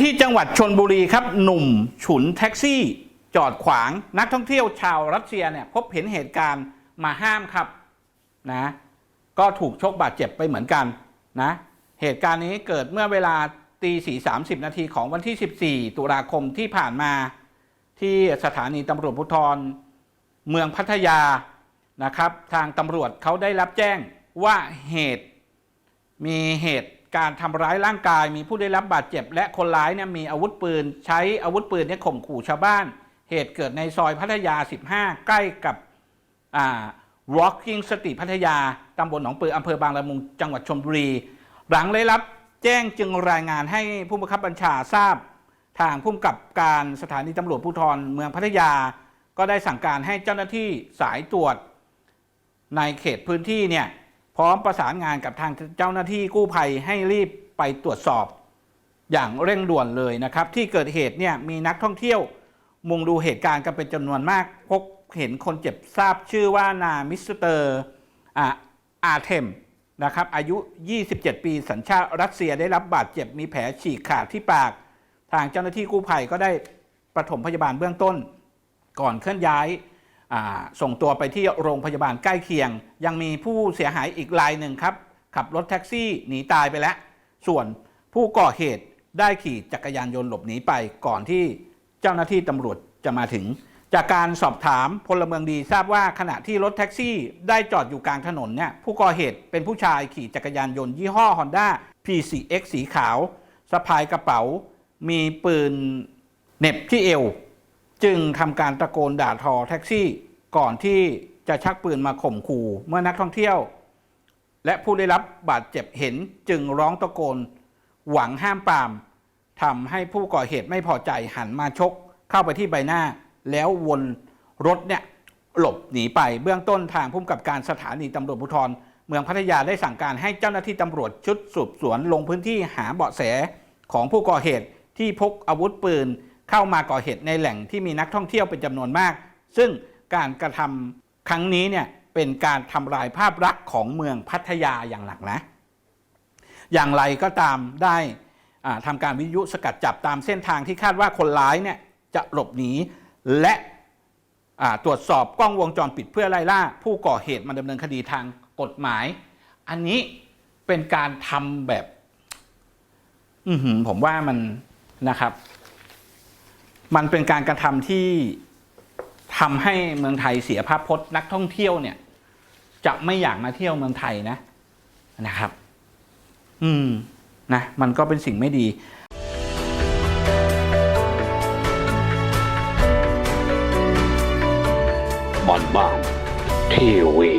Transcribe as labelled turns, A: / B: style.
A: ที่จังหวัดชนบุรีครับ หนุ่มฉุนแท็กซี่ จอดขวางนักท่องเที่ยวชาวรัสเซียเนี่ยพบเห็นเหตุการณ์มาห้ามครับนะก็ถูกชกบาดเจ็บไปเหมือนกันนะเหตุการณ์นี้เกิดเมื่อเวลาตีสี่สามสิบนาทีของวันที่ 14 ตุลาคมที่ผ่านมา ที่สถานีตำรวจภูธรเมืองพัทยานะครับ ทางตำรวจเขาได้รับแจ้งว่าเหตุมีเหตุ การทำร้ายร่างกายมีผู้ได้รับบาดเจ็บ และคนร้ายเนี่ยมีอาวุธปืน ใช้อาวุธปืนเนี่ยข่มขู่ชาวบ้าน เหตุเกิดในซอยพัทยา 15 ใกล้กับอ่า Walking Street พัทยาตำบลหนองปืออำเภอบางละมุงจังหวัดชลบุรี หลังได้รับแจ้งจึงรายงานให้ผู้บังคับบัญชาทราบ ทางผู้กำกับการสถานีตำรวจภูธรเมืองพัทยา ก็ได้สั่งการให้เจ้าหน้าที่สายตรวจ ในเขตพื้นที่เนี่ย พร้อมประสานงานกับทางเจ้าหน้าที่กู้ภัยให้รีบไปตรวจสอบ อย่างเร่งด่วนเลยนะครับ ที่เกิดเหตุเนี่ยมีนักท่องเที่ยว มุงดูเหตุการณ์กันเป็นจำนวนมาก พบเห็นคนเจ็บทราบชื่อว่านามิสเตอร์อาอาเทมนะครับอายุ 27 ปี สัญชาติรัสเซียได้รับบาดเจ็บมีแผลฉีกขาดที่ปาก ทางเจ้าหน้าที่กู้ภัยก็ได้ปฐมพยาบาลเบื้องต้น ก่อนเคลื่อนย้าย ส่งตัวไปที่โรงพยาบาลใกล้เคียง ยังมีผู้เสียหายอีกรายหนึ่งครับ ขับรถแท็กซี่หนีตายไปแล้ว ส่วนผู้ก่อเหตุได้ขี่จักรยานยนต์หลบหนีไปก่อนที่เจ้าหน้าที่ตำรวจจะมาถึง จากการสอบถามพลเมืองดีทราบว่าขณะที่รถแท็กซี่ได้จอดอยู่กลางถนนเนี่ยผู้ก่อเหตุเป็นผู้ชายขี่จักรยานยนต์ยี่ห้อ Honda P4X สีขาวสะพายกระเป๋า มีปืนเน็บที่เอว จึงทำการตะโกนด่าทอแท็กซี่ก่อนที่จะชักปืนมาข่มขู่เมื่อนักท่องเที่ยว และผู้ได้รับบาดเจ็บเห็นจึงร้องตะโกน หวังห้ามปรามทำให้ผู้ก่อเหตุไม่พอใจหันมาชก เข้าไปที่ใบหน้า แล้ววนรถเนี่ยหลบหนีไปเบื้องต้นทางผู้กำกับการสถานีตำรวจภูธรเมืองพัทยาได้สั่งการให้เจ้าหน้าที่ตำรวจชุดสืบสวนลงพื้นที่หาเบาะแสของผู้ก่อเหตุที่พกอาวุธปืน เข้ามาก่อเหตุในแหล่งที่มีนักท่องเที่ยวเป็นจำนวนมาก ซึ่งการกระทำครั้งนี้เนี่ยเป็นการทำลายภาพลักษณ์ของเมืองพัทยาอย่างหนักนะ อย่างไรก็ตามได้อ่าทำการวิทยุสกัดจับตามเส้นทางที่คาดว่าคนร้ายเนี่ยจะหลบหนีและตรวจสอบกล้องวงจรปิดเพื่อไล่ล่า ผู้ก่อเหตุมาดำเนินคดีทางกฎหมาย อันนี้เป็นการทำแบบ อืผมว่ามันนะครับ มันเป็นการกระทำที่ทำให้เมืองไทยเสียภาพพจน์นักท่องเที่ยวเนี่ย จะไม่อยากมาเที่ยวเมืองไทยนะนะครับ อืมนะมันก็เป็นสิ่งไม่ดี
B: บ้านบ้านทีวี